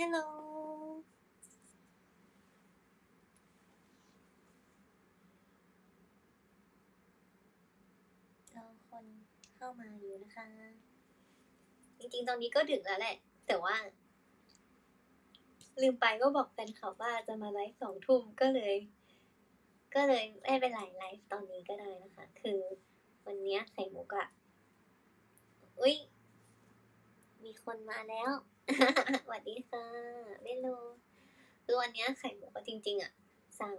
ฮัลโหลรอคนเข้ามาอยู่นะคะ จริงๆ ตอนนี้ก็ดึกแล้วแหละ แต่ว่า ลืมไปก็บอกแฟนเขาว่าจะมาไลฟ์สองทุ่มก็เลย ก็เลยไม่เป็นไรไลฟ์ตอนนี้ก็ได้นะคะ คือวันนี้ยไข่มุกอะอุ้ย มี คนมาแล้วสวัสดีค่ะเมโลคือวันเนี้ยไข่หมุกอะจริง ๆอะสั่ง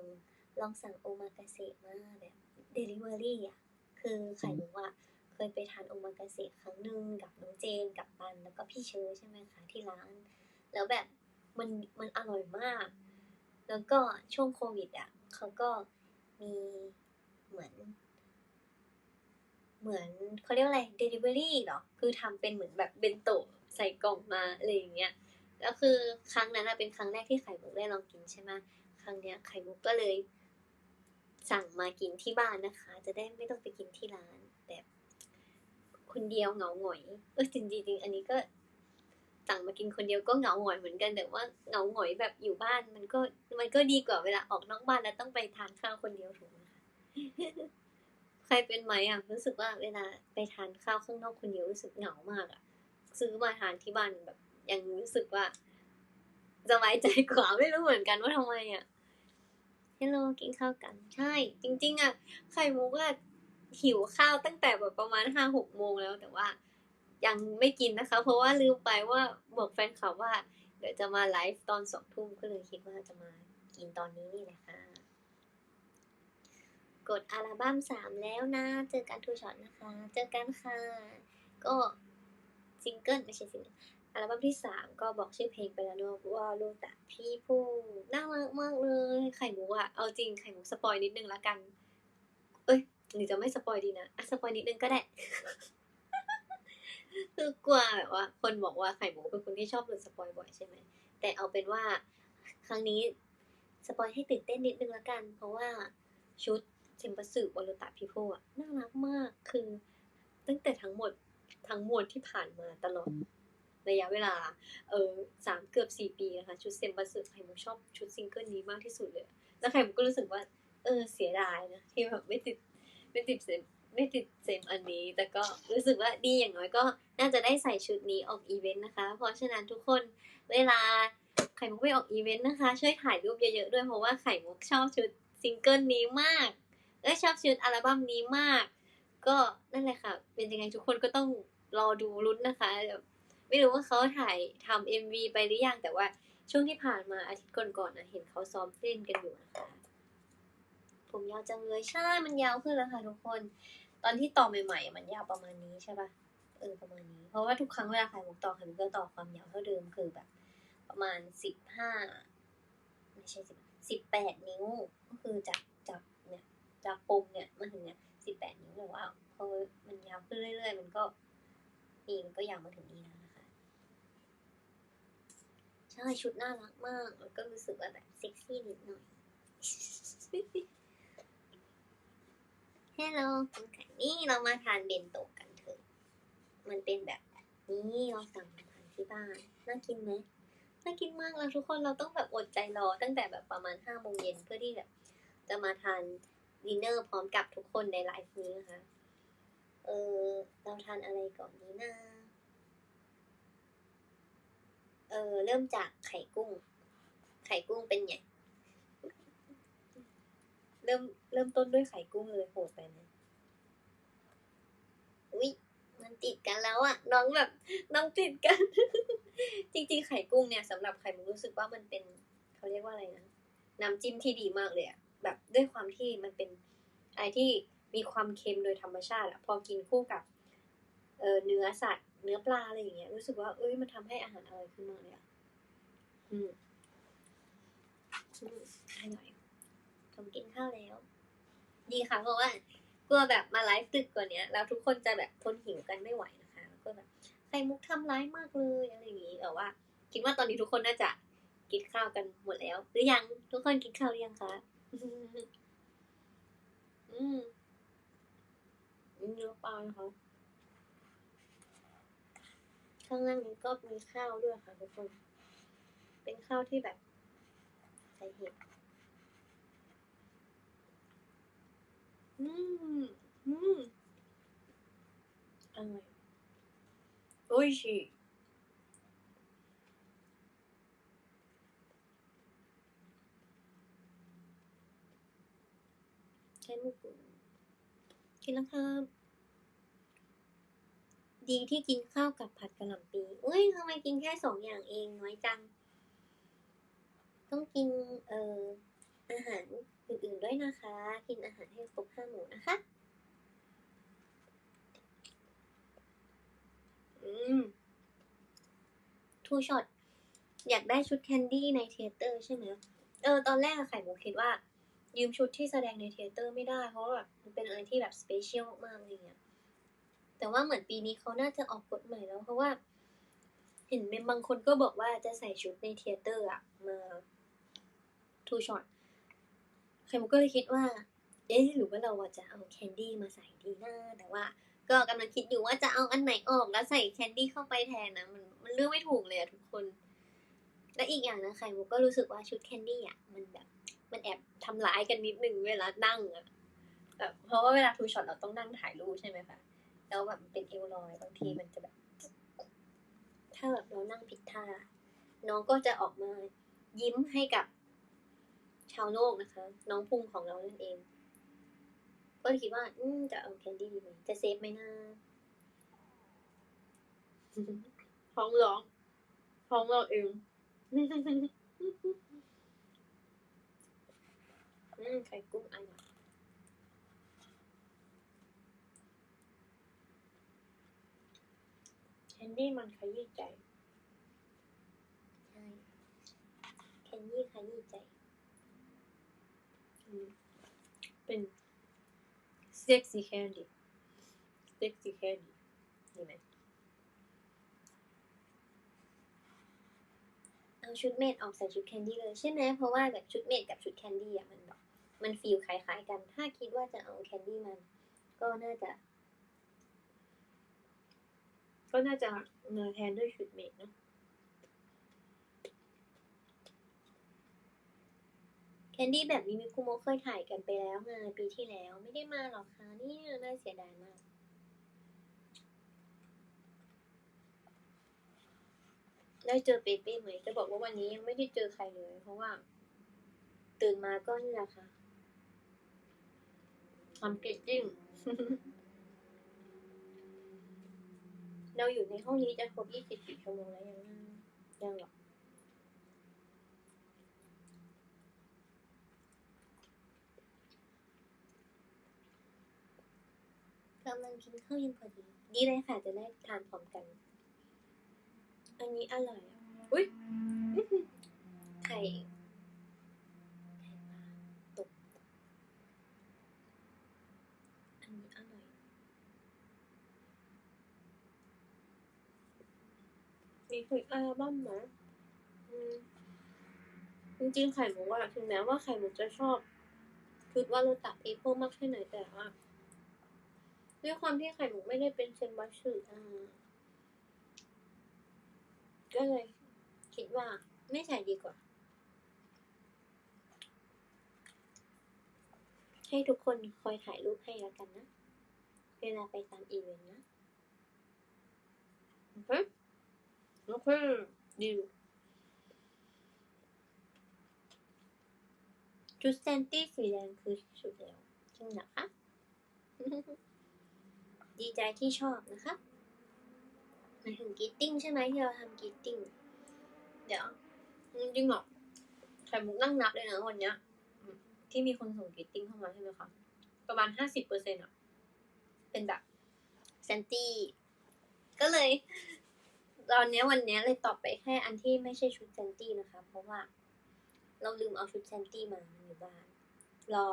ลองสั่งโอมากาเสะมาแบบเดลิเวอรี่อะ คือไข่หมุกอะเคยไปทานโอมากาเสะครั้งหนึ่งกับน้องเจนกับปันแล้วก็พี่เชอใช่ไหมคะที่ร้าน แล้วแบบมันมันอร่อยมาก แล้วก็ช่วงโควิดอะเขาก็มีเหมือน เหมือนเขาเรียกอะไร delivery เหรอ คือทำเป็นเหมือนแบบเบนโตะ ใส่กล่องมาอะไรอย่างเงี้ยแล้วคือครั้งนั้นอะเป็นครั้งแรกที่ไข่มุกได้ลองกินใช่ไหมครั้งเนี้ยไข่มุกก็เลย สั่งมากินที่บ้านนะคะ จะได้ไม่ต้องไปกินที่ร้านแบบคนเดียวเหงาหงอยเออจริงจริงอันนี้ก็สั่งมากินคนเดียวก็เหงาหงอยเหมือนกันแต่ว่าเหงาหงอยแบบอยู่บ้านมันก็มันก็ดีกว่าเวลาออกนอกบ้านแล้วต้องไปทานข้าวคนเดียวถูกไหมคะใครเป็นไหมอะรู้สึกว่าเวลาไปทานข้าวข้างนอกคนเดียวรู้สึกเหงามากอะ ซื้อมาทานที่บ้านแบบยังรู้สึกว่าสบายใจกว่าไม่รู้เหมือนกันว่าทำไมอะฮัลโหลกินข้าวกัน ใช่ จริง ๆ อะ ไข่มุกอะหิวข้าวตั้งแต่แบบประมาณห้าหกโมงแล้วแต่ว่า ยังไม่กินนะคะ เพราะว่าลืมไปว่าบอกแฟนคลับว่า เดี๋ยวจะมาไลฟ์ตอนสองทุ่มก็เลยคิดว่าจะมากินตอนนี้นี่แหละค่ะ กดอัลบั้มสามแล้วนะ เจอกันทูช็อตนะคะ เจอกันค่ะ ก็ ซิงเกิลไม่ใช่ซิงเกิลอัลบั้มที่สามก็บอกชื่อเพลงไปแล้วเนอะว่าลูตะพี่ผู้น่ารักมากเลย ไข่หมุกอะเอาจริงไข่หมุกสปอยนิดนึงละกัน เอ้ยหรือจะไม่สปอยดีนะอะสปอยนิดนึงก็ได้คือกลัวแบบว่า คนบอกว่าไข่หมุกเป็นคนที่ชอบหลุดสปอยบ่อยใช่ไหมแต่เอาเป็นว่า ครั้งนี้สปอยให้ตื่นเต้นนิดนึงละกัน เพราะว่าชุดเซมปัสึวอลตะพิโพอะน่ารักมากคือ ตั้งแต่ทั้งหมด ทั้งมวลที่ผ่านมาตลอดระยะเวลา เออสามเกือบสี่ปีนะคะ ชุดเซมปัสึไข่มุกชอบชุดซิงเกิลนี้มากที่สุดเลย แล้วไข่มุกก็รู้สึกว่า เออเสียดายนะที่แบบไม่ติดไม่ติดเซมไม่ติดเซมอันนี้ แต่ก็รู้สึกว่าดีอย่างน้อยก็น่าจะได้ใส่ชุดนี้ออกอีเวนต์นะคะ เพราะฉะนั้นทุกคนเวลาไข่มุกไปออกอีเวนต์นะคะ ช่วยถ่ายรูปเยอะๆด้วยเพราะว่าไข่มุกชอบชุดซิงเกิลนี้มากเอ้ยชอบชุดอัลบั้มนี้มาก ก็นั่นแหละค่ะ เป็นยังไงทุกคนก็ต้อง รอดูลุ้นนะคะแบบไม่รู้ว่าเขาถ่ายทำเอ็มวีไปหรือยังแต่ว่าช่วงที่ผ่านมาอาทิตย์ก่อนๆนะเห็นเขาซ้อมเต้นกันอยู่นะคะผมยาวจังเลยใช่ มันยาวขึ้นแล้วค่ะทุกคน ตอนที่ต่อใหม่ๆ มันยาวประมาณนี้ใช่ปะเออประมาณนี้ เพราะว่าทุกครั้งเวลาใครมุกต่อใครมุกก็ต่อความยาวเท่าเดิมคือแบบ ประมาณสิบห้าไม่ใช่สิบสิบแปดนิ้ว ก็คือจากจากเนี่ยจากปมเนี่ยมาถึงเนี่ยสิบแปดนิ้วแต่ว่าพอมันยาวขึ้นเรื่อยๆ มันก็ นี่มันก็ยาวมาถึงนี้แล้วนะคะ ใช่ชุดน่ารักมาก แล้วก็รู้สึกว่าแบบเซ็กซี่นิดหน่อย ฮัลโหลคุณไก่นี่เรามาทานเบนโตะกันเถอะ มันเป็นแบบนี้เราสั่งมาทานที่บ้าน น่ากินไหมน่ากินมากแล้วทุกคนเราต้องแบบอดใจรอตั้งแต่แบบประมาณห้าโมงเย็นเพื่อที่แบบจะมาทานดินเนอร์พร้อมกับทุกคนในไลฟ์นี้นะคะ เออ เราทานอะไรก่อนดีนะ เออ เริ่มจากไข่กุ้ง ไข่กุ้งเป็นไง เริ่มเริ่มต้นด้วยไข่กุ้งเลยโหดไปไหมอุ๊ยมันติดกันแล้วอะน้องแบบน้องติดกัน จริงๆ ไข่กุ้งเนี่ยสำหรับไข่มุกรู้สึกว่ามันเป็นเขาเรียกว่าอะไรนะน้ำจิ้มที่ดีมากเลยอะแบบด้วยความที่มันเป็นอะไรที่ มีความเค็มโดยธรรมชาติอะพอกินคู่กับเอเนื้อสัตว์ เนื้อปลาอะไรอย่างเงี้ย รู้สึกว่าเอ้ยมันทำให้อาหารอร่อยขึ้นมากเลยอะอืมอืมอร่อยผมกินข้าวแล้ว ดีค่ะเพราะว่ากลัวแบบมาไลฟ์ดึกกว่าเนี้ยแล้วทุกคนจะแบบทนหิวกันไม่ไหวนะคะแล้วก็แบบไข่มุกทำร้ายมากเลยอะไรอย่างงี้แต่ว่า คิดว่าตอนนี้ทุกคนน่าจะกินข้าวกันหมดแล้ว หรือยังทุกคนกินข้าวหรือยังคะอืม เนื้อปลานะคะ ข้างล่างนี้ก็มีข้าวด้วยค่ะทุกคน เป็นข้าวที่แบบใส่เห็ด อืม อืมอร่อยโอ้ยชิใช้มุกุกินแล้วครับ ดีที่กินข้าวกับผัดกะหล่ำปีอุ้ยทำไมกินแค่สองอย่างเองน้อยจัง ต้องกินเอ่ออาหารอื่นๆด้วยนะคะ กินอาหารให้ครบห้าหมู่นะคะ อืมทูช็อตอยากได้ชุดแคนดี้ในเทเตอร์ใช่ไหมเออ ตอนแรกไข่มุกคิดว่า ยืมชุดที่แสดงในเทเตอร์ไม่ได้ เพราะว่าแบบมันเป็นอะไรที่แบบสเปเชียลมากๆอะไรเงี้ย แต่ว่าเหมือนปีนี้เขาน่าจะออกกฎใหม่แล้วเพราะว่า เห็นเป็นบางคนก็บอกว่าจะใส่ชุดในเทเตอร์อะมาทูช็อตไข่มุกก็เลยคิดว่า เอ๊ะหรือว่าเราจะเอาแคนดี้มาใส่ดีนะแต่ว่าก็กำลังคิดอยู่ว่าจะเอาอันไหนออกแล้วใส่แคนดี้เข้าไปแทนนะมันมันเลือกไม่ถูกเลยอะทุกคน และอีกอย่างนะไข่มุกก็รู้สึกว่าชุดแคนดี้อะมันแบบมันแอบทำร้ายกันนิดนึงเวลานั่งอะแบบเพราะว่าเวลาทูช็อตเราต้องนั่งถ่ายรูปใช่ไหมคะ แล้วแบบเป็นเอวลอยบางทีมันจะแบบ ถ้าแบบเรานั่งผิดท่า น้องก็จะออกมายิ้มให้กับชาวโลกนะคะ น้องพุงของเรานั่นเอง ก็คิดว่า อืจะเอาแคนดี้ดีไหมจะเซฟไหมนะท้องร้องท้องเราเองอืมไข่กุ้งอันนี้แค นดี้มันขยี้ใจ ใช่แคนดี้ขยี้ใจอืมเป็นเซ็กซี่แคนดี้เซ็กซี่แคนดี้ดีไหมเอาชุดเมดออกใส่ชุดแคนดี้เลยใช่ไหมเพราะว่าแบบชุดเมดกับชุดแคนดี้อะมันแบบมันฟีลคล้ายๆกัน ถ้าคิดว่าจะเอาแคนดี้มัน ก็น่าจะ ก็น่าจะมาแทนด้วยชุดเมดเนาะแคนดี้แบบนี้มิคุโมเคยถ่ายกันไปแล้วไงปีที่แล้วไม่ได้มาหรอกคะนี่น่าเสียดายมากได้เจอเปเป้ไหมจะบอกว่าวันนี้ยังไม่ได้เจอใครเลย เพราะว่า ตื่นมาก็นี่แหละค่ะทำกิจจิ้ง เราอยู่ในห้องนี้จะครบ24ชั่วโมงแล้วยังนะยังหรอกกำลังกินข้าวเย็นพอดี ดีเลยค่ะ จะได้ทานพร้อมกัน อันนี้อร่อยอะอุ้ยอื้อหือไข่ไข่ปลาตก อันนี้อร่อย มีคืออัลบั้มนะจริงๆไข่มุกอะถึงแม้ว่าไข่มุกจะชอบชุดว่าโรตะพีโพมากแค่ไหนแต่ว่าด้วยความที่ไข่มุกไม่ได้เป็นเซนบัสึอ่าก็เลยคิดว่าไม่ใส่ดีกว่า ให้ทุกคนคอยถ่ายรูปให้แล้วกันนะ เวลาไปตามอีเวนต์นะโอเคโอ เคดีลชุดแซนตี้สีแดงคือชุดแล้วจริงเหรอคะ ดีใจที่ชอบนะคะหมายถึงกีตติ้งใช่ไหมที่เราทำกีตติ้ง เดี๋ยว จริงๆหรอไข่มุกนั่งนับเลยนะวันเนี้ย ที่มีคนส่งกีตติ้งเข้ามาใช่ไหมคะ ประมาณห้าสิบเปอร์เซ็นต์อะเป็นแบบแซนตี้ ก็เลย ตอนนี้วันนี้เลยตอบไปแค่อันที่ไม่ใช่ชุดแซนตี้นะคะ เพราะว่า เราลืมเอาชุดแซนตี้มาอยู่บ้านรอ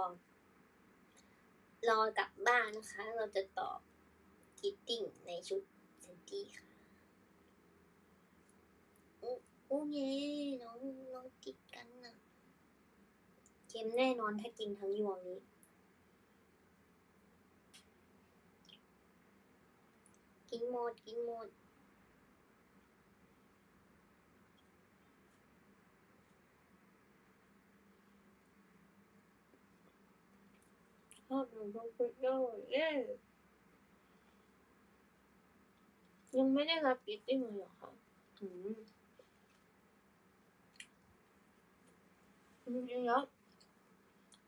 รอกลับบ้านนะคะ เราจะตอบกิตติ้งในชุดแซนตี้ค่ะโอ้เย่น้องน้องติดกันนะเค็มแน่นอนถ้ากินทั้งยวงนี้ กินหมดกินหมด ทุกคนเลยเย้ยังไม่ได้รับกิตติ้งเลยเหรอคะอืมจริงๆแล้ว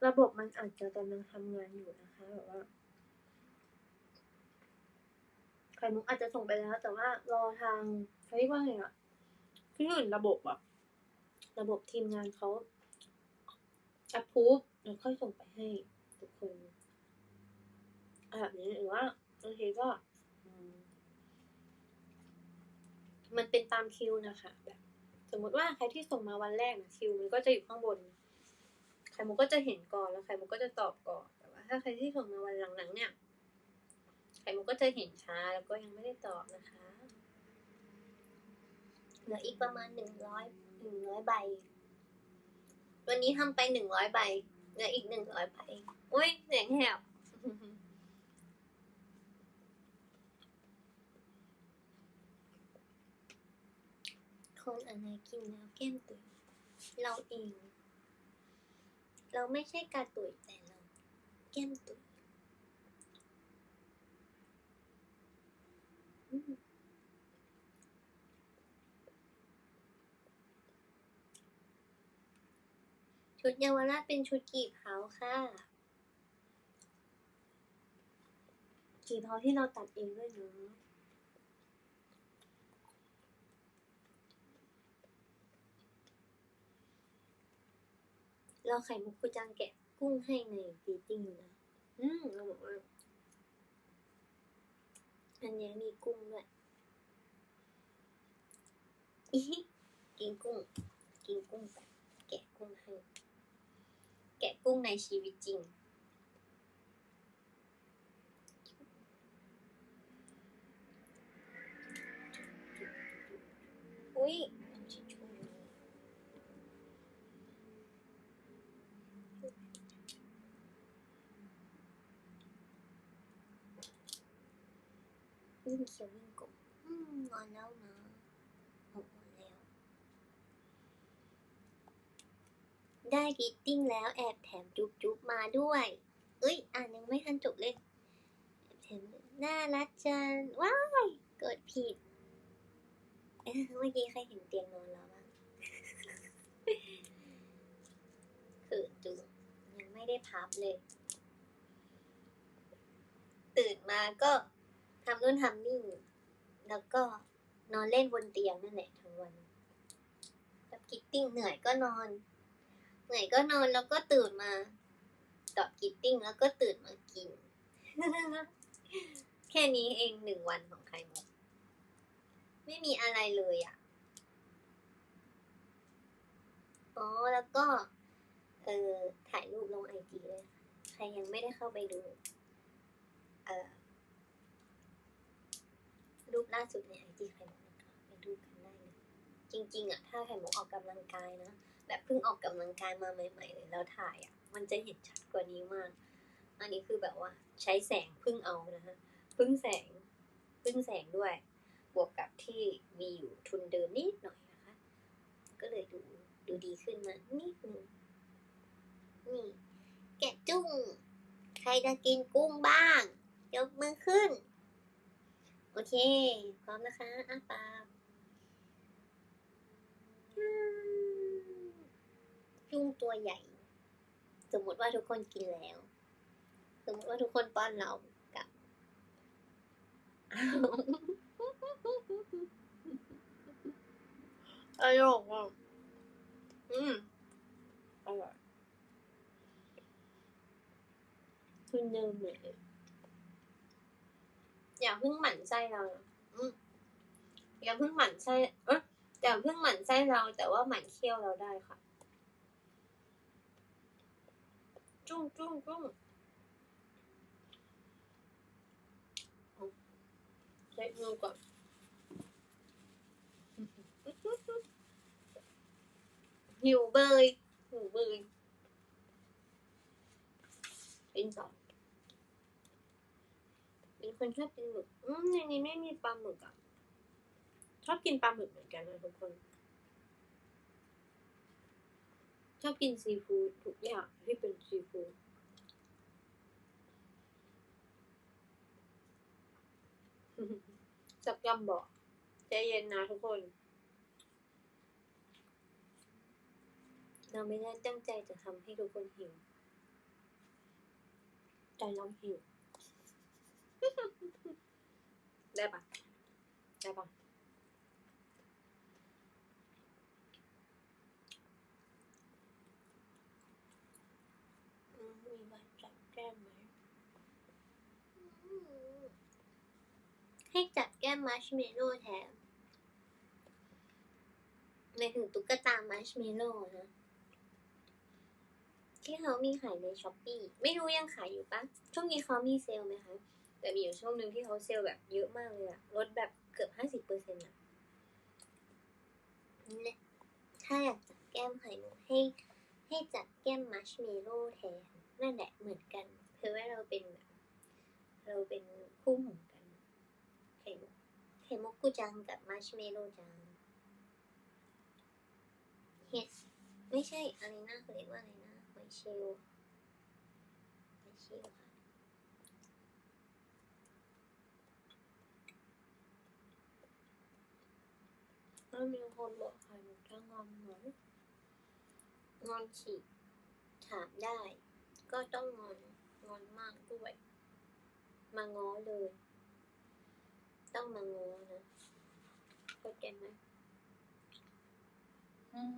ระบบมันอาจจะกำลังทำงานอยู่นะคะแบบว่าไข่มุกอาจจะส่งไปแล้ว แต่ว่ารอทางเขาเรียกว่าไงอะที่อื่นระบบอะระบบทีมงานเขา approve แล้วค่อยส่งไปให้ทุกคน แบบนี้หรือว่าบางทีก็มันเป็นตามคิวนะคะแบบสมมติว่าใครที่ส่งมาวันแรกนะคิวมันก็จะอยู่ข้างบนไข่มุกก็จะเห็นก่อนแล้วไข่มุกก็จะตอบก่อน แต่ว่า ถ้าใครที่ส่งมาวันหลังๆเนี่ยไข่มุกก็จะเห็นช้าแล้วก็ยังไม่ได้ตอบนะคะเหลืออีกประมาณหนึ่งร้อยหนึ่งร้อยใบ วันนี้ทำไปหนึ่งร้อยใบเหลืออีกหนึ่งร้อยใบอุ้ยเสียงแหบ คนอันไหนกินแล้วแก้มตุยเราเอง เราไม่ใช่กาตุยแต่เราแก้มตุยชุดเยาวราชเป็นชุดกีบเท้าค่ะ กีบเท้าที่เราตัดเองด้วยเนาะ เราไข่มุกคุจังแกะกุ้งให้ในฟีติ้งนะ อืมเราบอกว่าอันนี้มีกุ้งด้วยอีกินกุ้ง กินกุ้งไปแกะกุ้งให้ แกะกุ้งในชีวิตจริง อุ้ยเอาทิชชู่อยู่นี่วิ่งเขียววิ่งกบ อืมงอนแล้วนะโอ้โหแล้ว ได้กรีตติ้งแล้วแอบแถมจุ๊บจุ๊บมาด้วย เอ้ย อ่านยังไม่ทันจบเลยแอบแถมน่ารักจังว้ายเกิดผิดเมื่อกี้ใครเห็นเตียงนอนแล้วบ้างคือจุงยังไม่ได้พับเลย ตื่นมาก็ทำนู่นทำนี่ แล้วก็นอนเล่นบนเตียงนั่นแหละทั้งวันกับกิตติ้งเหนื่อยก็นอน เหนื่อยก็นอนแล้วก็ตื่นมาตอบกิตติ้งแล้วก็ตื่นมากิน แค่นี้เองหนึ่งวันของใครหมดไม่มีอะไรเลยอะอ๋อแล้วก็ เออถ่ายรูปลงไอจีเลย ใครยังไม่ได้เข้าไปดู เออ รูปล่าสุดในไอจีไข่มุกนะคะไปดูกันได้เลยจริง ๆอะถ้าไข่มุกออกกำลังกายนะแบบเพิ่งออกกำลังกายมาใหม่ๆเลยแล้วถ่ายอะมันจะเห็นชัดกว่านี้มาก อันนี้คือแบบว่าใช้แสงพึ่งเอานะคะพึ่งแสงพึ่งแสงด้วย บวกกับที่มีอยู่ทุนเดิมนิดหน่อยนะคะ ก็เลยดูดูดีขึ้นมานิดนึงนี่ แกะจุ้ง ใครจะกินกุ้งบ้าง ยกมือขึ้น โอเค พร้อมนะคะอ้าปากอืมจุ้งตัวใหญ่ สมมติว่าทุกคนกินแล้ว สมมติว่าทุกคนป้อนเรากับอร่อยอะอืมอร่อยคุณเดิมเลย อย่าเพิ่งหมั่นไส้เรานะอืมอย่าเพิ่งหมั่นไส้เอะอย่าเพิ่งหมั่นไส้เรา แต่ว่าหมั่นเคี้ยวเราได้ค่ะ จุ้งจุ้งจุ้งเอาเช็ดมือก่อนหิวเบยหิวเบยกินต่อ็นคนชอบกินหมึก อืมในนี้ไม่มีปลาหมึกอะชอบกินปลาหมึกเหมือนกันนะทุกคน ชอบกินซีฟู้ดทุกอย่างที่เป็นซีฟู้ดจับยำบอกใจเย็นนะทุกคน เราไม่ได้ตั้งใจจะทำให้ทุกคนหิวใจเราหิว ได้ปะได้ปะอืมมีบัตรจัดแก้มไหม ให้จัดแก้มมัชเมลโล่แทนในถึงตุ๊กตามัชเมลโล่นะ ที่เขามีขายในช้อปปีไม่รู้ยังขายอยู่ปะช่วงนี้เขามีเซลล์ไหมคะ แต่มีอยู่ช่วงหนึ่งที่เขาเซลล์แบบเยอะมากเลยอะลดแบบเกือบห้าสิบเปอร์เซ็นต์อะนี่แหละถ้าอยากจัดแก้มไข่มุกให้ให้จัดแก้มมัชเมลโล่แทนนั่นแหละเหมือนกัน เพราะว่าเราเป็นแบบเราเป็นคู่หูกันไข่มุกไข่มุกกูจังกับมัชเมลโล่จังเฮดไม่ใช่อะไรนะเขาเรียกว่าอะไรนะหอยเชลล์หอยเชลล์ค่ะ ถ้ามีคนบอกไข่มุกจะงอนไหนงอนฉีกถามได้ ก็ต้องงอนงอนมากด้วย มาง้อเลย ต้องมาง้อนะเข้าใจไหมอืม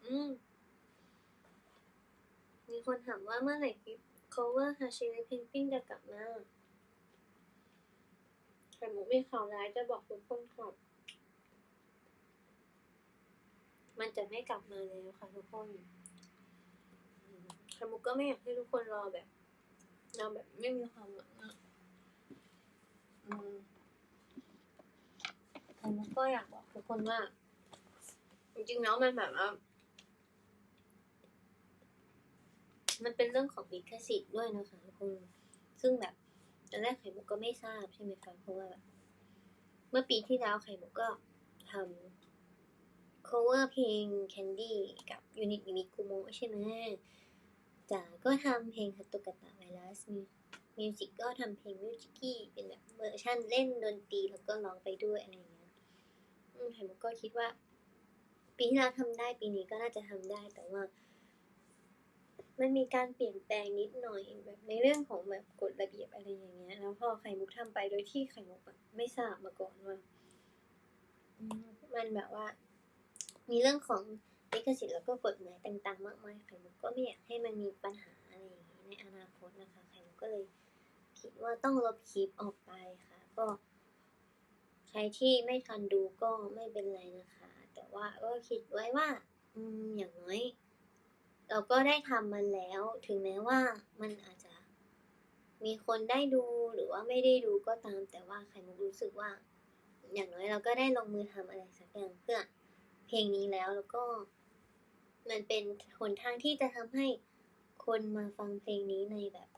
อื มมีคนถามว่าเมื่อไหร่คลิป cover ฮาชิริเพนกวินจะกลับมาไข่มุกมีข่าวร้ายจะบอกทุกคนค่ะ มันจะไม่กลับมาแล้วค่ะทุกคนไข่มุกก็ไม่อยากให้ทุกคนรอแบบรอแบบไม่มีความหวังอะอืมไข่มุกก็อยากบอกทุกคนว่า จริงๆแล้วมันแบบว่า มันเป็นเรื่องของลิขสิทธิ์ด้วยนะคะทุกคนซึ่งแบบตอนแรกไข่มุกก็ไม่ทราบใช่ไหมคะเพราะว่าแบบเมื่อปีที่แล้วไข่มุกก็ทำ cover เพลง Candy กับ Unit m i k u m o ใช่ไหมจ๋าก็ทำเพลงฮัตโตกตะไวรัสมิวสิกก็ทำเพลงมิวจิกี้เป็นแบบเวอร์ชันเล่นดนตรีแล้วก็ร้องไปด้วยอะไรอย่างเงี้ยไข่มุกก็คิดว่า ปีที่แล้วทำได้ปีนี้ก็น่าจะทำได้แต่ว่า มันมีการเปลี่ยนแปลงนิดหน่อยแบบในเรื่องของแบบกฎระเบียบอะไรอย่างเงี้ย แล้วพอไข่มุกทำไปโดยที่ไข่มุกแบบไม่ทราบมาก่อนว่ามมันแบบว่า มีเรื่องของลิขสิทธิ์แล้วก็กฎหมายต่างๆ มากมายไข่มุกก็ไม่อยากให้มันมีปัญหาอะไรอย่างนี้ในอนาคตนะคะไข่มุกก็เลยคิดว่าต้องลบคลิปออกไปค่ะ ก็ใครที่ไม่ทันดูก็ไม่เป็นไรนะคะ แต่ว่าก็คิดไว้ว่า อืมอย่างน้อย เราก็ได้ทำมันแล้ว ถึงแม้ว่ามันอาจจะ มีคนได้ดูหรือว่าไม่ได้ดูก็ตาม แต่ว่าไข่มุกรู้สึกว่า อย่างน้อยเราก็ได้ลงมือทำอะไรสักอย่างเพื่อเพลงนี้แล้วแล้วก็ มันเป็นหนทางที่จะทำให้คนมาฟังเพลงนี้ในแบบ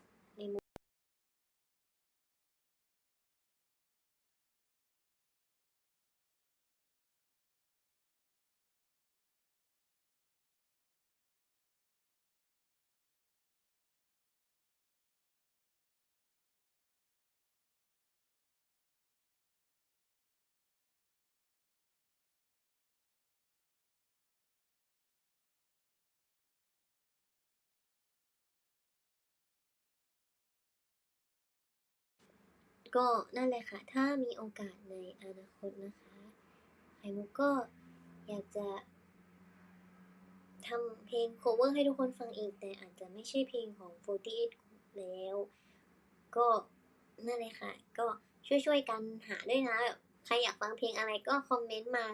ก็นั่นแหละค่ะ ถ้ามีโอกาสในอนาคตนะคะไข่มุกก็อยากจะทำเพลง cover ให้ทุกคนฟังอีก แต่อาจจะไม่ใช่เพลงของ 48แล้ว ก็นั่นเลยค่ะ ก็ช่วยๆกันหาด้วยนะแบบใครอยากฟังเพลงอะไรก็คอมเมนต์มา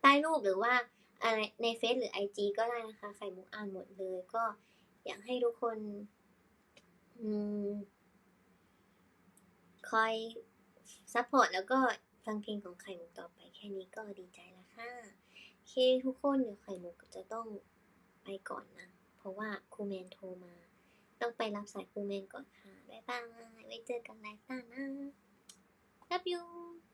ใต้รูปหรือว่าอะไรในเฟซหรือ IG ก็ได้นะคะ ไข่มุกอ่านหมดเลย ก็อยากให้ทุกคน อืม คอยซัพพอร์ตแล้วก็ฟังเพลงของไข่มุกต่อไปแค่นี้ก็ดีใจแล้วค่ะโอเคทุกคนเดี๋ยวไข่มุกจะต้องไปก่อนนะ เพราะว่าครูแมนโทรมา ต้องไปรับสายครูแมนก่อนค่ะ บ๊ายบาย ไว้เจอกันไลฟ์หน้านะ love you